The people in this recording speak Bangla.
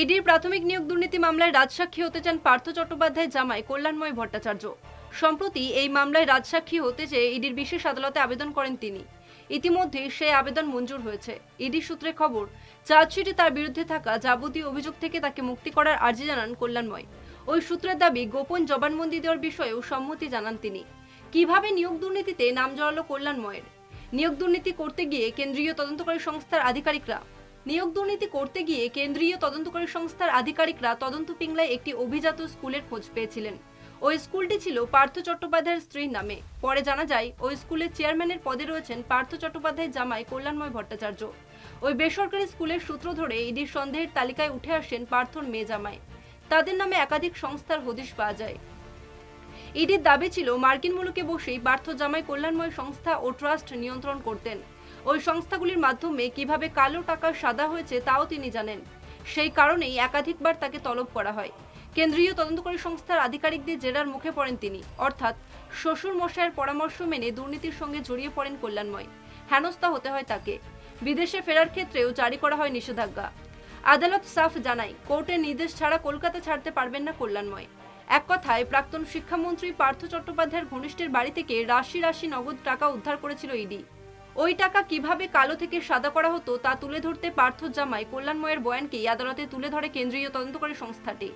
ইডির প্রাথমিক নিয়োগ দুর্নীতি মামলায় রাজসাক্ষী হতে চান পার্থ চট্টোপাধ্যায়, জামাই কল্যাণময় ভট্টাচার্য। সম্প্রতি এই মামলায় রাজসাক্ষী হতে চেয়ে ইডির বিশেষ আদালতে আবেদন করেন তিনি। ইতিমধ্যে সেই আবেদন মঞ্জুর হয়েছে। ইডি সূত্রে খবর, চার্জশিটে তার বিরুদ্ধে থাকা যাবতীয় অভিযোগ থেকে তাকে মুক্তি করার আর্জি জানান কল্যাণময়। ওই সূত্রের দাবি, গোপন জবানবন্দি দেওয়ার বিষয়েও সম্মতি জানান তিনি। কীভাবে নিয়োগ দুর্নীতিতে নাম জড়ালো কল্যাণময়ের? নিয়োগ দুর্নীতি করতে গিয়ে কেন্দ্রীয় তদন্তকারী সংস্থার আধিকারিকরা নিয়োগ দুর্নীতি করতে গিয়ে কেন্দ্রীয় তদন্তকারী সংস্থার আধিকারিকরা তদন্ত পিংলায় একটি অভিজাত স্কুলের খোঁজ পেয়েছিলেন। ওই স্কুলটি ছিল পার্থ চট্টোপাধ্যায়ের স্ত্রীর নামে। পরে জানা যায়, ওই স্কুলের চেয়ারম্যানের পদে রয়েছেন পার্থ চট্টোপাধ্যায়ের জামাই কল্যাণময় ভট্টাচার্য। ওই বেসরকারি স্কুলের সূত্র ধরে ইডির সন্দেহের তালিকায় উঠে আসেন পার্থর মেয়ে জামাই। তাদের নামে একাধিক সংস্থার হদিশ পাওয়া যায়। ইডির দাবি ছিল, মার্কিন মুলুকে বসেই পার্থ জামাই কল্যাণময় সংস্থা ও ট্রাস্ট নিয়ন্ত্রণ করতেন। ওই সংস্থাগুলির মাধ্যমে কীভাবে কালো টাকা সাদা হয়েছে তাও তিনি জানেন। সেই কারণেই একাধিকবার তাকে তলব করা হয়। কেন্দ্রীয় তদন্তকারী সংস্থার আধিকারিকদের জেরার মুখে পড়েন তিনি। অর্থাৎ শ্বশুর মশাইয়ের পরামর্শ মেনে দুর্নীতির সঙ্গে জড়িয়ে পড়েন কল্যাণময়। হেনস্থা হতে হয় তাকে। বিদেশে ফেরার ক্ষেত্রেও জারি করা হয় নিষেধাজ্ঞা। আদালত সাফ জানায়, কোর্টের নির্দেশ ছাড়া কলকাতা ছাড়তে পারবেন না কল্যাণময়। এক কথায়, প্রাক্তন শিক্ষামন্ত্রী পার্থ চট্টোপাধ্যায়ের ঘনিষ্ঠের বাড়ি থেকে রাশি রাশি নগদ টাকা উদ্ধার করেছিল ইডি। ওই টাকা কীভাবে কালো থেকে সাদা করা হতো তা তুলে ধরতে পার্থ জামাই কল্যাণময়ের বয়ানকেই আদালতে তুলে ধরে কেন্দ্রীয় তদন্তকারী সংস্থাটি।